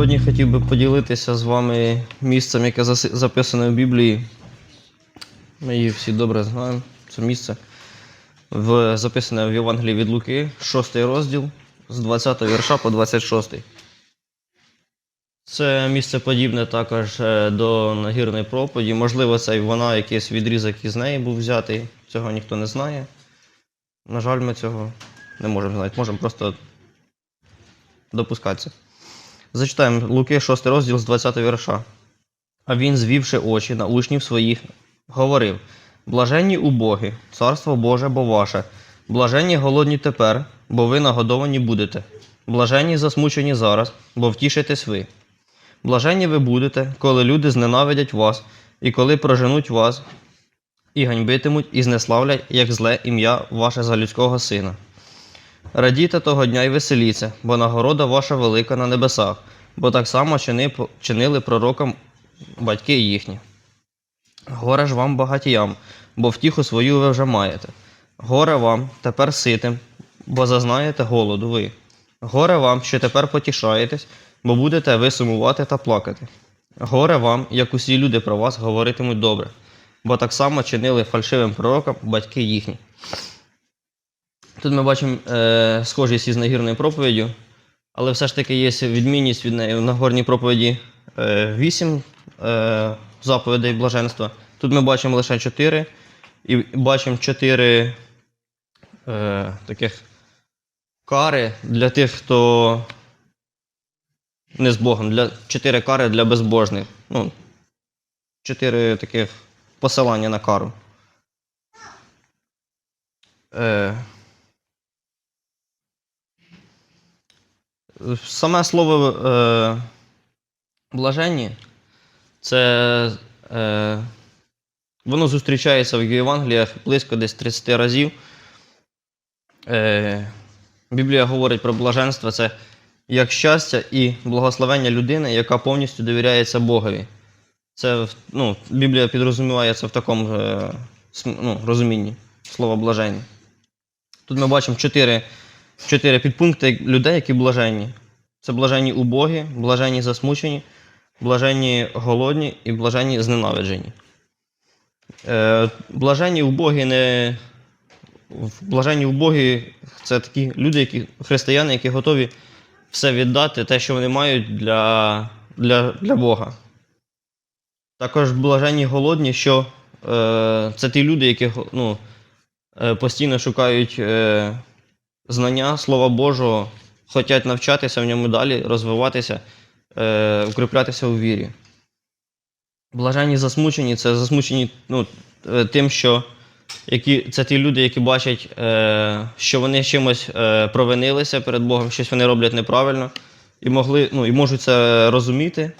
Сьогодні хотів би поділитися з вами місцем, яке записане в Біблії. Ми її всі добре знаємо. Це місце в, записане в Євангелії від Луки, 6 розділ з 20 вірша по 26. Це місце подібне також е, до нагірної проповіді. Можливо, це вона якийсь відрізок із неї був взятий. Цього ніхто не знає. На жаль, ми цього не можемо знати. Можемо просто допускатися. Зачитаємо Луки 6 розділ з 20 вірша. А він, звівши очі на учнів своїх, говорив: Блаженні убогі, царство Боже бо ваше, блаженні голодні тепер, бо ви нагодовані будете. Блаженні засмучені зараз, бо втішитесь ви. Блаженні ви будете, коли люди зненавидять вас, і коли проженуть вас, і ганьбитимуть, і знеславлять, як зле ім'я ваше за людського сина. Радійте того дня і веселіться, бо нагорода ваша велика на небесах, бо так само чини, чинили пророкам батьки їхні. Горе ж вам багатіям, бо втіху свою ви вже маєте. Горе вам тепер ситим, бо зазнаєте голоду ви. Горе вам, що тепер потішаєтесь, бо будете ви сумувати та плакати. Горе вам, як усі люди про вас говоритимуть добре, бо так само чинили фальшивим пророкам батьки їхні. Тут ми бачимо е, схожість із нагірною проповіддю, але все ж таки є відмінність від неї. В Нагорній проповіді е, 8 е, заповідей блаженства. Тут ми бачимо лише 4, і бачимо 4 е, таких кари для тих, хто не з Богом, для, 4 кари для безбожних. Ну, 4 таких посилання на кару. Е, Саме слово е, блаженні, це е, воно зустрічається в Євангеліях близько десь 30 разів. Е, Біблія говорить про блаженство це як щастя і благословення людини, яка повністю довіряється Богові. Це ну, Біблія підрозуміває це в такому е, ну, розумінні слова блаженні. Тут ми бачимо чотири, чотири підпункти людей, які блаженні. Це блаженні убогі, блаженні засмучені, блаженні голодні і блаженні зненавиджені. Е, блаженні убогі не. Блаженні убогі це такі люди, які, християни, які готові все віддати, те, що вони мають для, для, для Бога. Також блаженні голодні, що е, це ті люди, які ну, е, постійно шукають е, знання Слова Божого, хочуть навчатися в ньому далі, розвиватися, е, укріплятися у вірі. Блаженні засмучені це засмучені ну, е, тим, що які, це ті люди, які бачать, е, що вони чимось е, провинилися перед Богом, щось вони роблять неправильно, і, могли, ну, і можуть це розуміти.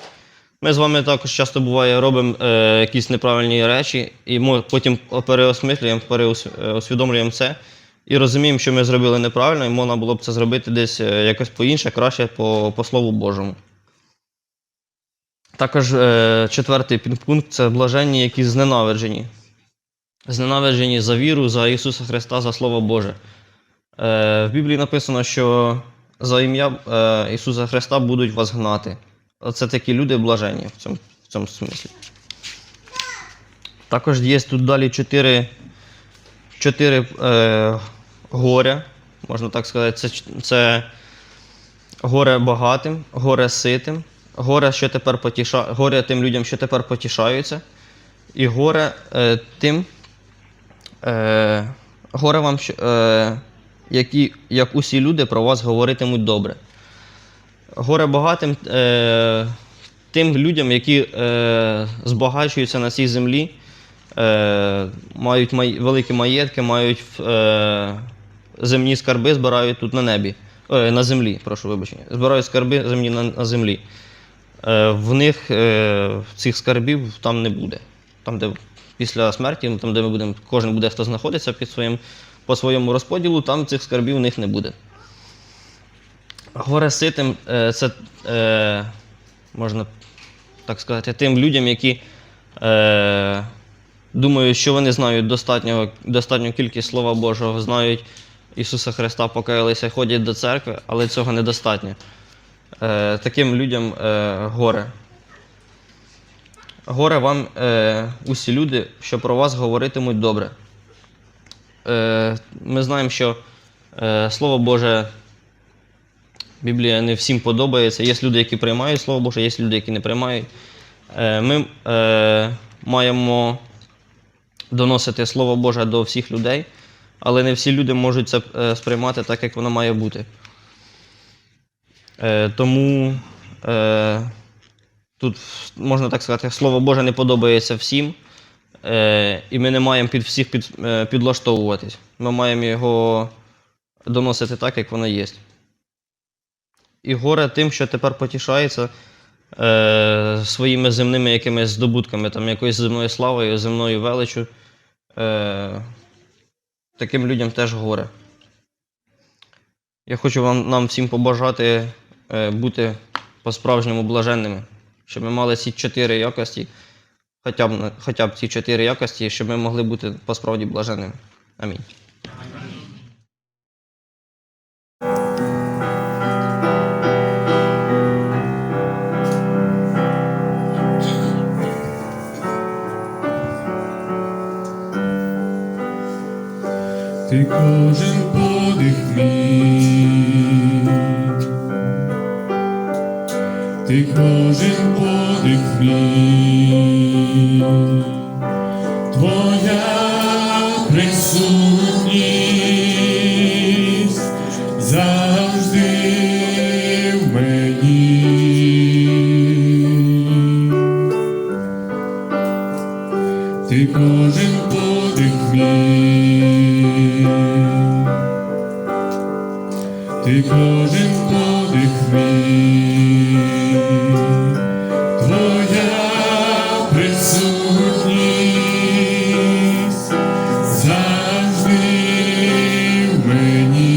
Ми з вами також часто буває робимо е, якісь неправильні речі, і ми потім переосмислюємо, переусвідомлюємо це і розуміємо, що ми зробили неправильно, і можна було б це зробити десь е, якось по-інше, краще по, по Слову Божому. Також е, четвертий підпункт це блаженні, які зненавиджені. Зненавиджені за віру, за Ісуса Христа, за Слово Боже. Е, в Біблії написано, що за ім'я е, Ісуса Христа будуть вас гнати. Це такі люди блаженні в цьому, в цьому смислі. Також є тут далі чотири, чотири е, горя, можна так сказати. Це, це горе багатим, горе ситим, горе, що тепер потіша... горе тим людям, що тепер потішаються, і горе е, тим, е, горе вам, е, які, як усі люди про вас говоритимуть добре. Горе багатим е, тим людям, які е, збагачуються на цій землі, е, мають май, великі маєтки, мають е, земні скарби, збирають тут на небі, е, на землі, прошу вибачення, збирають скарби земні на, на землі. Е, в них е, цих скарбів там не буде. Там, де після смерті, там, де ми будемо, кожен буде, хто знаходиться під своїм, по своєму розподілу, там цих скарбів у них не буде. Горе ситим е, це е, можна так сказати, тим людям, які е, думають, що вони знають достатньо, достатню кількість Слова Божого, знають Ісуса Христа, покаялися, ходять до церкви, але цього недостатньо. Е, таким людям е, горе. Горе вам е, усі люди, що про вас говоритимуть добре. Е, ми знаємо, що е, Слово Боже, Біблія не всім подобається. Є люди, які приймають Слово Боже, є люди, які не приймають. Е, ми е, маємо доносити Слово Боже до всіх людей, але не всі люди можуть це е, сприймати так, як воно має бути. Е, тому е, тут, можна так сказати, Слово Боже не подобається всім, і ми не маємо під всіх під, підлаштовуватись. Ми маємо його доносити так, як воно є. І горе тим, що тепер потішається е, своїми земними якимись здобутками, там, якоюсь земною славою, земною величю. Е, таким людям теж горе. Я хочу вам нам всім побажати е, бути по-справжньому блаженними, щоб ми мали ці чотири якості, хоча б, хоча б ці чотири якості, щоб ми могли бути по-справді блаженними. Амінь. Ти кожен подих мій, ти кожен подих мій, твоя присутність завжди в мені. Ти кожен подих мій, ти кожен подих мій, твоя присутність завжди мені.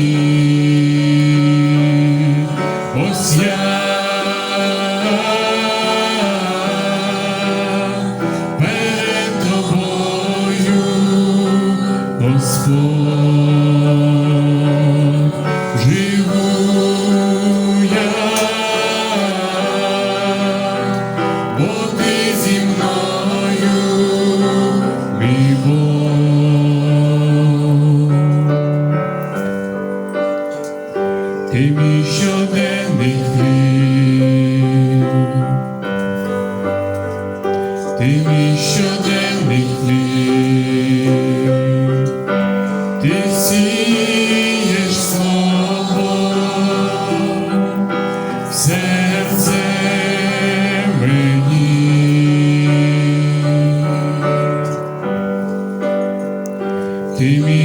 Ти мій щоденний хліб, ти мій щоденний хліб, ти сієш слово в серце мені. Ти мій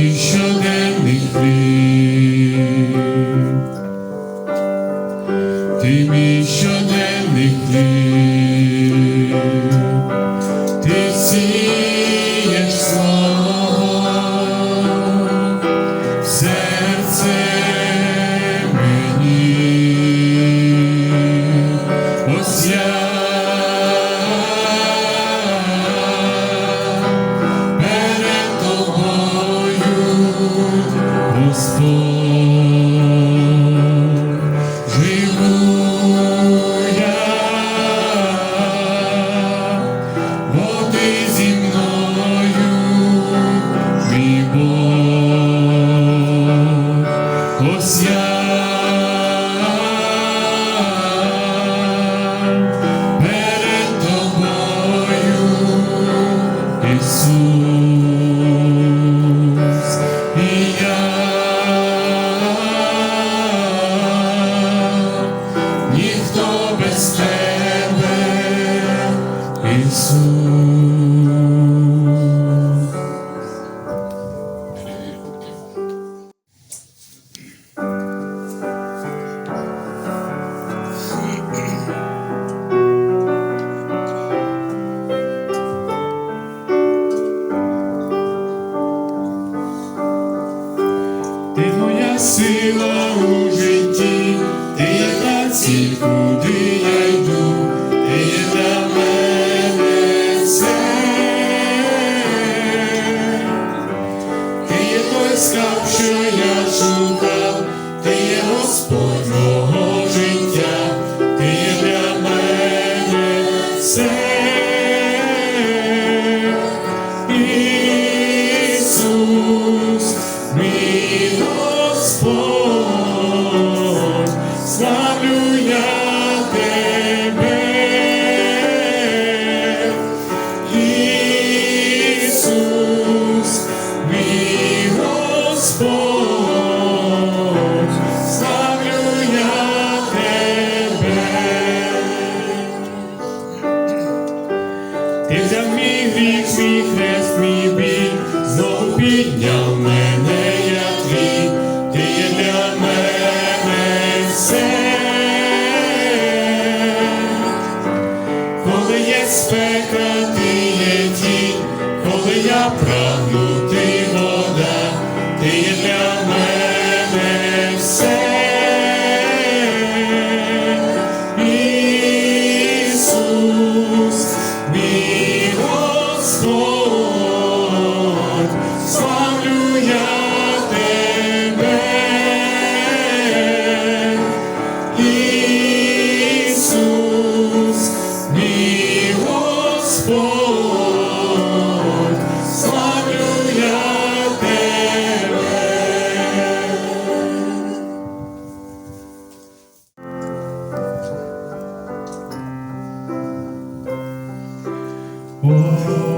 我